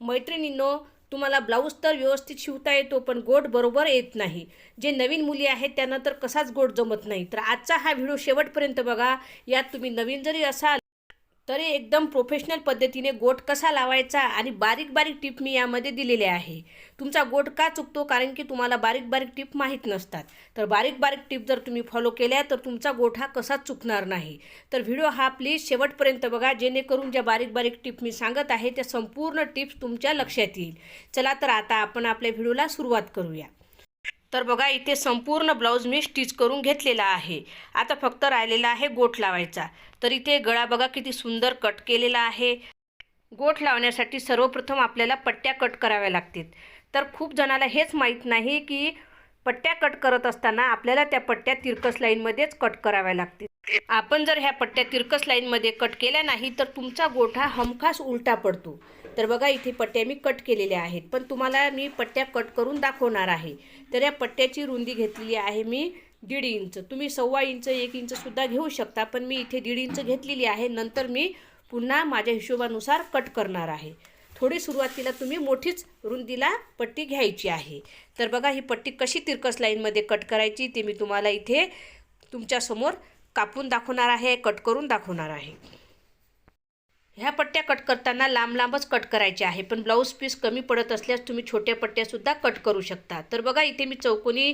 मैत्रिणींनो तुम्हाला ब्लाऊज तर व्यवस्थित शिवता येतो पण गोट बरोबर येत नाही. जे नवीन मुली आहेत त्यांना तर कसाच गोट जमत नाही. तर आजचा हा व्हिडिओ शेवटपर्यंत बघा. यात तुम्ही नवीन जरी असाल तरी एकदम प्रोफेशनल पद्धतीने गोट कसा लावायचा आणि बारीक बारीक टिप मी यामध्ये दिलेले आहे. तुमचा गोट का चुकतो? कारण की तुम्हाला बारीक बारीक टिप माहीत नसतात. तर बारीक बारीक टिप जर तुम्ही फॉलो केल्या तर तुमचा गोठ हा कसा चुकणार नाही. तर व्हिडिओ हा प्लीज शेवटपर्यंत बघा. जेणेकरून ज्या बारीक बारीक टिप मी सांगत आहे त्या संपूर्ण टिप्स तुमच्या लक्षात येईल. चला तर आता आपण आपल्या व्हिडिओला सुरुवात करूया. तर बघा इथे संपूर्ण ब्लाऊज मी स्टिच करून घेतलेला आहे. आता फक्त राहिलेला आहे गोठ लावायचा. तर इथे गळा बघा किती सुंदर कट केलेला आहे. गोठ लावण्यासाठी सर्वप्रथम आपल्याला पट्ट्या कट कराव्या लागतील. तर खूप जणाला हेच माहीत नाही की पट्ट्या कट करत असताना आपल्याला त्या पट्ट्या तिरकस लाईनमध्येच कट कराव्या लागतील. आपण जर ह्या पट्ट्या तिरकस लाईनमध्ये कट केल्या नाही तर तुमचा गोठा हमखास उलटा पडतो. तर बघा इथे पट्ट्या मी कट केलेल्या आहेत. पण तुम्हाला मी पट्ट्या कट करून दाखवणार आहे. तर या पट्ट्याची रुंदी घेतलेली आहे मी दीड इंच. तुम्ही सव्वा इंच एक इंचसुद्धा घेऊ शकता पण मी इथे दीड इंच घेतलेली आहे. नंतर मी पुन्हा माझ्या हिशोबानुसार कट करणार आहे. थोडी सुरुवातीला तुम्ही मोठीच रुंदीला पट्टी घ्यायची आहे. तर बघा ही पट्टी कशी तिरकस लाईनमध्ये कट करायची ते मी तुम्हाला इथे तुमच्यासमोर कापून दाखवणार आहे कट करून दाखवणार आहे. ह्या पट्ट्या कट करताना लांब लांबच कट करायचे आहे पण ब्लाऊज पीस कमी पडत असल्यास तुम्ही छोट्या पट्ट्यासुद्धा कट करू शकता. तर बघा इथे मी चौकोनी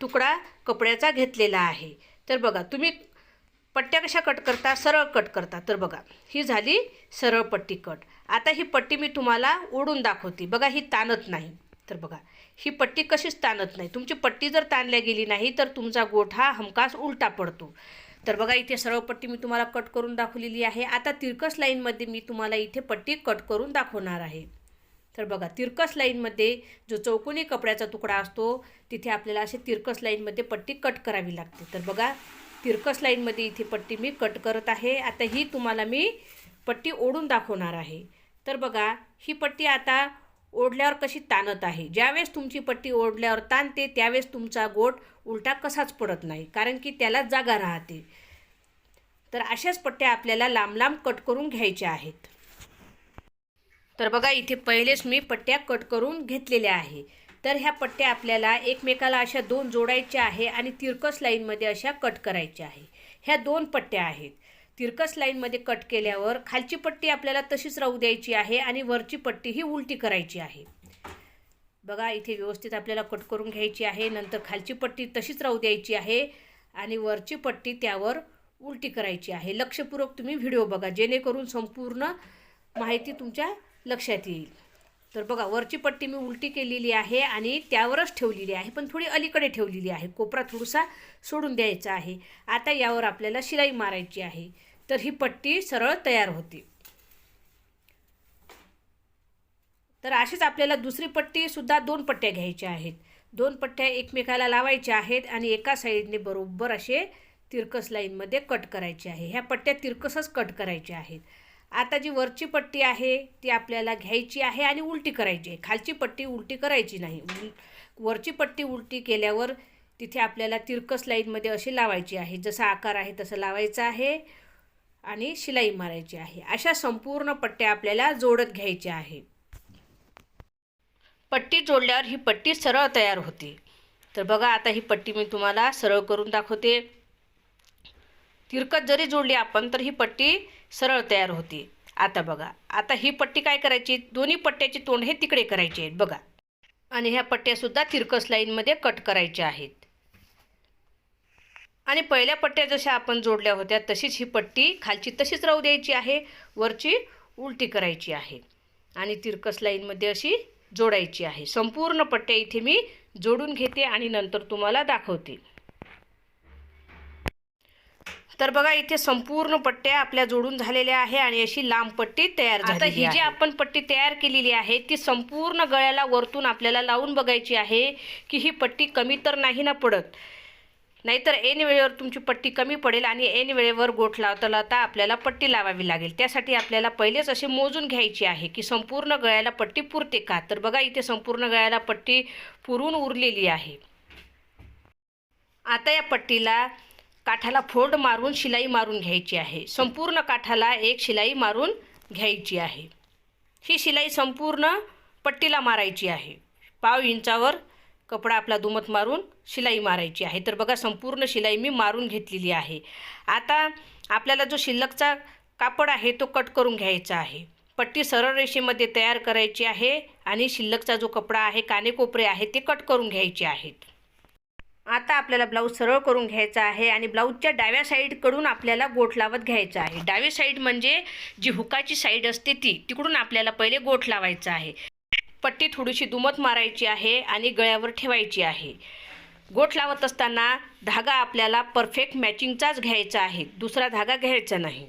तुकडा कपड्याचा घेतलेला आहे. तर बघा तुम्ही पट्ट्या कशा कट करता? सरळ कट करता. तर बघा ही झाली सरळ पट्टी कट आता ही पट्टी मी तुम्हाला ओढून दाखवते. बघा ही ताणत नाही. तर बघा ही पट्टी कशीच ताणत नाही. तुमची पट्टी जर ताणल्या गेली नाही तर तुमचा गोठ हा हमखास उलटा पडतो. तर बघा इथे सरळ पट्टी मी तुम्हाला कट करून दाखवलेली आहे. आता तिरकस लाईनमध्ये मी तुम्हाला इथे पट्टी कट करून दाखवणार आहे. तर बघा तिरकस लाईनमध्ये जो चौकोनी कपड्याचा तुकडा असतो तिथे आपल्याला असे तिरकस लाईनमध्ये पट्टी कट करावी लागते. तर बघा तिरकस लाईनमध्ये इथे पट्टी मी कट करत आहे. आता ही तुम्हाला मी पट्टी ओढून दाखवणार आहे. तर बघा ही पट्टी आता ओढल्यावर कशी ताणत आहे. ज्यावेळेस तुमची पट्टी ओढल्यावर ताणते त्यावेळेस तुमचा गोट उलटा कसाच पडत नाही कारण की त्याला जागा राहते. तर अशाच पट्ट्या आपल्याला लांब लांब कट करून घ्यायच्या आहेत. तर बघा इथे पहिलेच मी पट्ट्या कट करून घेतलेल्या आहे. तर ह्या पट्ट्या आपल्याला एकमेकाला अशा दोन जोडायच्या आहे आणि तिरकस लाईनमध्ये अशा कट करायच्या आहे. ह्या दोन पट्ट्या आहेत. तिरकस लाईनमध्ये कट केल्यावर खालची पट्टी आपल्याला तशीच राहू द्यायची आहे आणि वरची पट्टी ही उलटी करायची आहे. बघा इथे व्यवस्थित आपल्याला कट करून घ्यायची आहे. नंतर खालची पट्टी तशीच राहू द्यायची आहे आणि वरची पट्टी त्यावर उलटी करायची आहे. लक्षपूर्वक तुम्ही व्हिडिओ बघा. जेणेकरून संपूर्ण माहिती तुमच्या लक्षात येईल. तर बघा वरची पट्टी मी उलटी केलेली आहे आणि त्यावरच ठेवलेली आहे पण थोडी अलीकडे ठेवलेली आहे. कोपरा थोडासा सोडून द्यायचा आहे. आता यावर आपल्याला शिलाई मारायची आहे. तर ही पट्टी सरळ तयार होते. तर अशीच आपल्याला दुसरी पट्टीसुद्धा दोन पट्ट्या घ्यायच्या आहेत. दोन पट्ट्या एकमेकाला लावायच्या आहेत आणि एका साईडने बरोबर असे तिरकस लाईनमध्ये कट करायचे आहे. ह्या पट्ट्या तिरकसच कट करायच्या आहेत. आता जी वरची पट्टी आहे ती आपल्याला घ्यायची आहे आणि उलटी करायची आहे. खालची पट्टी उलटी करायची नाही. उल वरची पट्टी उलटी केल्यावर तिथे आपल्याला तिरकस लाईनमध्ये अशी लावायची आहे. जसा आकार आहे तसं लावायचं आहे आणि शिलाई मारायची आहे. अशा संपूर्ण पट्ट्या आपल्याला जोडत घ्यायच्या आहे. पट्टी जोडल्यावर ही पट्टी सरळ तयार होते. तर बघा आता ही पट्टी मी तुम्हाला सरळ करून दाखवते. तिरकत जरी जोडली आपण तर ही पट्टी सरळ तयार होती. आता बघा. आता ही पट्टी काय करायची? दोन्ही पट्ट्याचे तोंड हे तिकडे करायचे आहेत. बघा. आणि ह्या पट्ट्यासुद्धा तिरकस लाईनमध्ये कट करायच्या आहेत. आणि पहिल्या पट्ट्या जशा आपण जोडल्या होत्या तशीच ही पट्टी खालची तशीच राहू द्यायची आहे. वरची उलटी करायची आहे. आणि तिरकस लाईनमध्ये अशी जोडायची आहे. संपूर्ण पट्ट्या इथे मी जोडून घेते आणि नंतर तुम्हाला दाखवते. तर बघा इथे संपूर्ण पट्ट्या आपल्या जोडून झालेल्या आहे आणि अशी लांब पट्टी तयार आता ही जी आपण पट्टी तयार केलेली आहे ती संपूर्ण गळ्याला वरतून आपल्याला लावून बघायची आहे की ही पट्टी कमी तर नाही ना पडत. नाहीतर ऐन वेळेवर तुमची पट्टी कमी पडेल आणि ऐन वेळेवर गोठ लावता लावता आपल्याला पट्टी लावावी लागेल. त्यासाठी आपल्याला पहिलेच असे मोजून घ्यायची आहे की संपूर्ण गळ्याला पट्टी पुरते का? तर बघा इथे संपूर्ण गळ्याला पट्टी पुरून उरलेली आहे. आता या पट्टीला काठाला फोल्ड मारून शिलाई मारून घ्यायची आहे. संपूर्ण काठाला एक शिलाई मारून घ्यायची आहे. ही शिलाई संपूर्ण पट्टीला मारायची आहे. पाव इंचावर कपडा आपला दुमत मारून शिलाई मारायची आहे. तर बघा संपूर्ण शिलाई मी मारून घेतलेली आहे. आता आपल्याला जो शिल्लकचा कापड आहे तो कट करून घ्यायचा आहे. पट्टी सरळ रेषेमध्ये तयार करायची आहे आणि शिल्लकचा जो कपडा आहे कानेकोपरे आहे ते कट करून घ्यायचे आहेत. आता आपल्याला ब्लाऊज सरळ करून घ्यायचा आहे आणि ब्लाऊजच्या डाव्या साईडकडून आपल्याला गोठ लावत घ्यायचा आहे. डावी साईड म्हणजे जी हुकाची साईड असते ती तिकडून आपल्याला पहिले गोठ लावायचा आहे. पट्टी थोडीशी दुमत मारायची आहे आणि गळ्यावर ठेवायची आहे. गोठ लावत असताना धागा आपल्याला परफेक्ट मॅचिंगचाच घ्यायचा आहे. दुसरा धागा घ्यायचा नाही.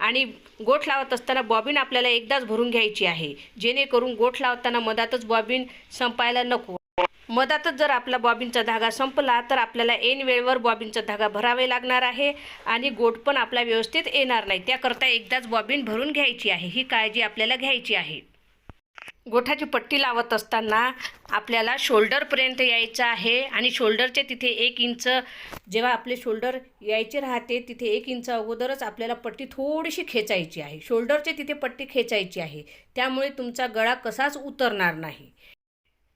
आणि गोठ लावत असताना बॉबिन आपल्याला एकदाच भरून घ्यायची आहे. जेणेकरून गोठ लावताना मधातच बॉबिन संपायला नको. मधातच जर आपला बॉबिनचा धागा संपला तर आपल्याला ऐन वेळेवर बॉबिनचा धागा भरावे लागणार आहे आणि गोठ पण आपला व्यवस्थित येणार नाही. त्याकरता एकदाच बॉबिन भरून घ्यायची आहे. ही काळजी आपल्याला घ्यायची आहे. गोठाची पट्टी लावत असताना आपल्याला शोल्डरपर्यंत यायचं आहे आणि शोल्डरचे तिथे एक इंच जेव्हा आपले शोल्डर यायचे राहते तिथे एक इंच अगोदरच आपल्याला पट्टी थोडीशी खेचायची आहे. शोल्डरचे तिथे पट्टी खेचायची आहे. त्यामुळे तुमचा गळा कसाच उतरणार नाही.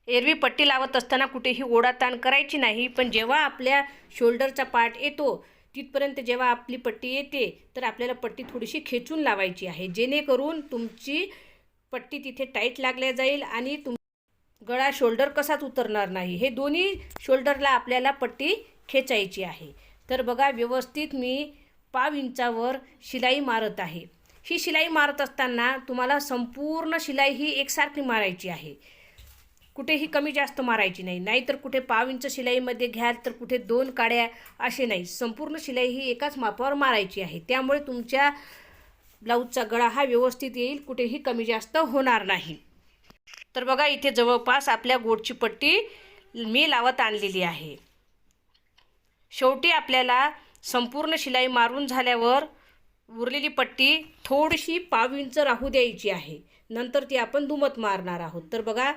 एरवी पट्टी लावत असताना कुठेही ओढा ताण करायची नाही पण जेव्हा आपल्या शोल्डरचा पार्ट येतो तिथपर्यंत जेव्हा आपली पट्टी येते तर आपल्याला पट्टी थोडीशी खेचून लावायची आहे. जेणेकरून तुमची पट्टी तिथे टाईट लागल्या जाईल आणि तुम गळा शोल्डर कसाच उतरणार नाही. हे दोन्ही शोल्डरला आपल्याला पट्टी खेचायची आहे. तर बघा व्यवस्थित मी पाव इंचावर शिलाई मारत आहे. ही शिलाई मारत असताना तुम्हाला संपूर्ण शिलाई ही एकसारखी मारायची आहे. कुठेही कमी जास्त मारायची नाही. नाहीतर कुठे पाव इंच शिलाईमध्ये घ्याल तर कुठे दोन काड्या असे नाही. संपूर्ण शिलाई ही एकाच मापावर मारायची आहे. त्यामुळे तुमच्या ब्लाऊजचा गळा हा व्यवस्थित येईल कुठेही कमी जास्त होणार नाही. तर बघा इथे जवळपास आपल्या गोडची पट्टी मी लावत आणलेली आहे. शेवटी आपल्याला संपूर्ण शिलाई मारून झाल्यावर उरलेली पट्टी थोडीशी पाव इंच राहू द्यायची आहे. नंतर ती आपण दुमत मारणार आहोत. तर बघा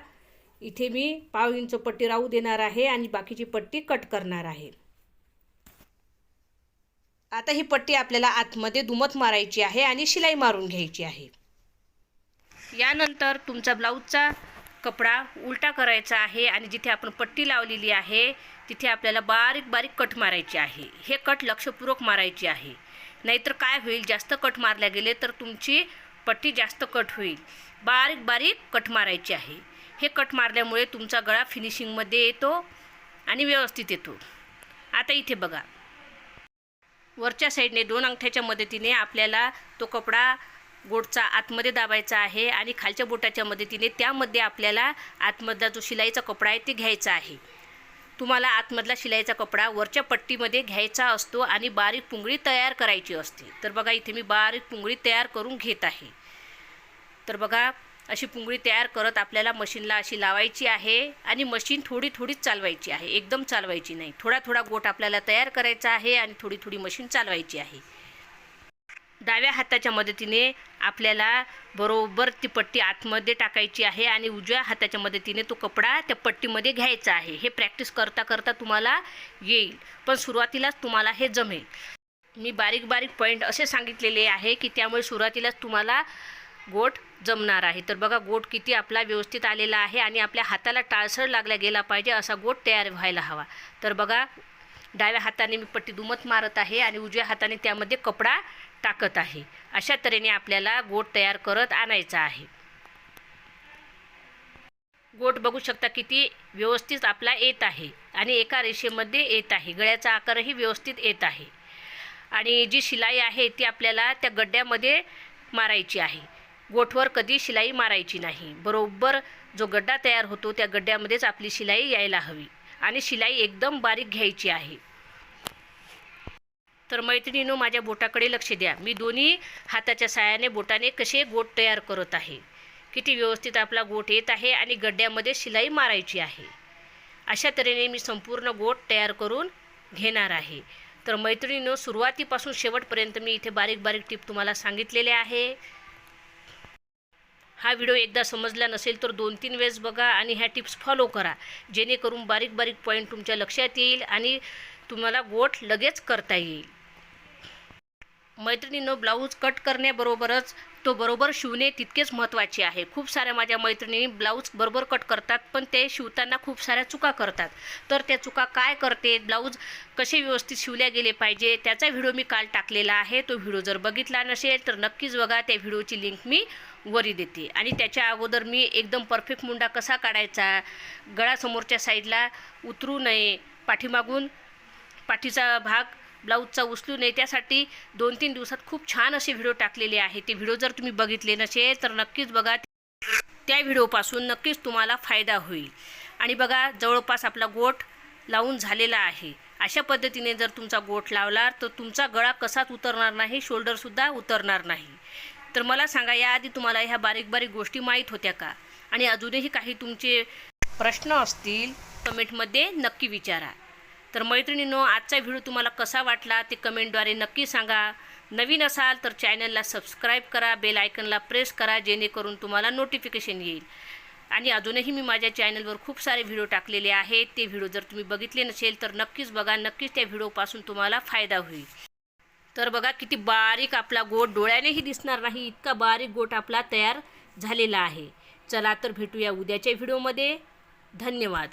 इथे मी पाव इंच पट्टी राहू देणार आहे आणि बाकीची पट्टी कट करणार आहे. आता ही पट्टी आपल्याला आतमध्ये दुमत मारायची आहे आणि शिलाई मारून घ्यायची आहे. यानंतर तुमचा ब्लाऊजचा कपडा उलटा करायचा आहे आणि जिथे आपण पट्टी लावलेली आहे तिथे आपल्याला बारीक बारीक कट मारायची आहे. हे कट लक्षपूर्वक मारायची आहे. नाहीतर काय होईल? जास्त कट मारल्या गेले तर तुमची पट्टी जास्त कट होईल. बारीक बारीक कट मारायची आहे. हे कट मारल्यामुळे तुमचा गळा फिनिशिंगमध्ये येतो आणि व्यवस्थित येतो. आता इथे बघा. वरच्या साईडने दोन अंगठ्याच्या मदतीने आपल्याला तो कपडा गोडचा आतमध्ये दाबायचा आहे आणि खालच्या बोटाच्या मदतीने त्यामध्ये आपल्याला आतमधला जो शिलाईचा कपडा आहे ते घ्यायचा आहे. तुम्हाला आतमधला शिलाईचा कपडा वरच्या पट्टीमध्ये घ्यायचा असतो आणि बारीक पुंगळी तयार करायची असते. तर बघा इथे मी बारीक पुंगळी तयार करून घेत आहे. तर बघा अशी पुंगळी तयार करत आपल्याला मशीनला अशी लावायची आहे आणि मशीन थोडी थोडीच चालवायची आहे. एकदम चालवायची नाही. थोडा थोडा गोट आपल्याला तयार करायचा आहे आणि थोडी थोडी मशीन चालवायची आहे. डाव्या हाताच्या मदतीने आपल्याला बरोबर ती पट्टी आतमध्ये टाकायची आहे आणि उजव्या हाताच्या मदतीने तो कपडा त्या पट्टीमध्ये घ्यायचा आहे. हे प्रॅक्टिस करता करता तुम्हाला येईल. पण सुरुवातीलाच तुम्हाला हे जमेल. मी बारीक बारीक पॉईंट असे सांगितलेले आहे की त्यामुळे सुरुवातीलाच तुम्हाला गोट जमणार आहे. तर बघा गोट किती आपला व्यवस्थित आलेला आहे आणि आपल्या हाताला टाळसर लागला गेला पाहिजे असा गोट तयार व्हायला हवा. तर बघा डाव्या हाताने मी पट्टी दुमत मारत आहे आणि उजव्या हाताने त्यामध्ये कपडा टाकत आहे. अशा तऱ्हेने आपल्याला गोट तयार करत आणायचा आहे. गोट बघू शकता किती व्यवस्थित आपला येत आहे आणि एका रेषेमध्ये येत आहे. गळ्याचा आकारही व्यवस्थित येत आहे. आणि जी शिलाई आहे ती आपल्याला त्या गड्ड्यामध्ये मारायची आहे. गोठवर कधी शिलाई मारायची नाही. बरोबर जो गड्डा तयार होतो त्या गड्ड्यामध्येच आपली शिलाई यायला हवी आणि शिलाई एकदम बारीक घ्यायची आहे. तर मैत्रिणीनो माझ्या बोटाकडे लक्ष द्या. मी दोन्ही हाताच्या साहाय्याने बोटाने कसे गोट तयार करत आहे? किती व्यवस्थित आपला गोट येत आहे आणि गड्ड्यामध्ये शिलाई मारायची आहे? अशा तऱ्हेने मी संपूर्ण गोट तयार करून घेणार आहे. तर मैत्रिणीनो सुरुवातीपासून शेवटपर्यंत मी इथे बारीक बारीक टिप तुम्हाला सांगितलेले आहे. हा व्हिडिओ एकदा समजला नसेल तर दोन तीन वेळेस बघा आणि ह्या टिप्स फॉलो करा. जेणेकरून बारीक बारीक पॉईंट तुमच्या लक्षात येईल आणि तुम्हाला गोठ लगेच करता येईल. मैत्रिणीनं ब्लाऊज कट करण्याबरोबरच तो बरोबर शिवणे तितकेच महत्त्वाचे आहे. खूप साऱ्या माझ्या मैत्रिणी ब्लाऊज बरोबर कट करतात पण ते शिवताना खूप साऱ्या चुका करतात. तर त्या चुका काय करते? ब्लाऊज कसे व्यवस्थित शिवल्या गेले पाहिजे? त्याचा व्हिडिओ मी काल टाकलेला आहे. तो व्हिडिओ जर बघितला नसेल तर नक्कीच बघा. त्या व्हिडिओची लिंक मी वरी देते. आणि त्याच्या अगोदर मी एकदम परफेक्ट मुंडा कसा काढायचा गळासमोरच्या साईडला उतरू नये पाठीमागून पाठीचा भाग ब्लाऊजचा उचलू नये त्यासाठी दोन तीन दिवसात खूप छान असे व्हिडिओ टाकलेले आहे ते व्हिडिओ जर तुम्ही बघितले नसेल तर नक्कीच बघा त्या व्हिडिओपासून नक्कीच तुम्हाला फायदा होईल. आणि बघा जवळपास आपला गोठ लावून झालेला आहे. अशा पद्धतीने जर तुमचा गोठ लावला तर तुमचा गळा कसाच उतरणार नाही शोल्डरसुद्धा उतरणार नाही. तर मला सांगा याआधी तुम्हाला ह्या बारीक बारीक गोष्टी माहीत होत्या का? आणि अजूनही काही तुमचे प्रश्न असतील कमेंटमध्ये नक्की विचारा. तर मैत्रिणींनो आजचा व्हिडिओ तुम्हाला कसा वाटला ते कमेंटद्वारे नक्की सांगा. नवीन असाल तर चॅनलला सबस्क्राईब करा बेल आयकनला प्रेस करा जेणेकरून तुम्हाला नोटिफिकेशन येईल. आणि अजूनही मी माझ्या चॅनलवर खूप सारे व्हिडिओ टाकलेले आहेत. ते व्हिडिओ जर तुम्ही बघितले नसेल तर नक्कीच बघा नक्कीच त्या व्हिडिओपासून तुम्हाला फायदा होईल. तर बघा किती बारीक आपला गोट डोळ्यानेही दिसणार नाही इतका बारीक गोट आपला तयार झालेला आहे. चला तर भेटूया उद्याच्या व्हिडिओमध्ये धन्यवाद.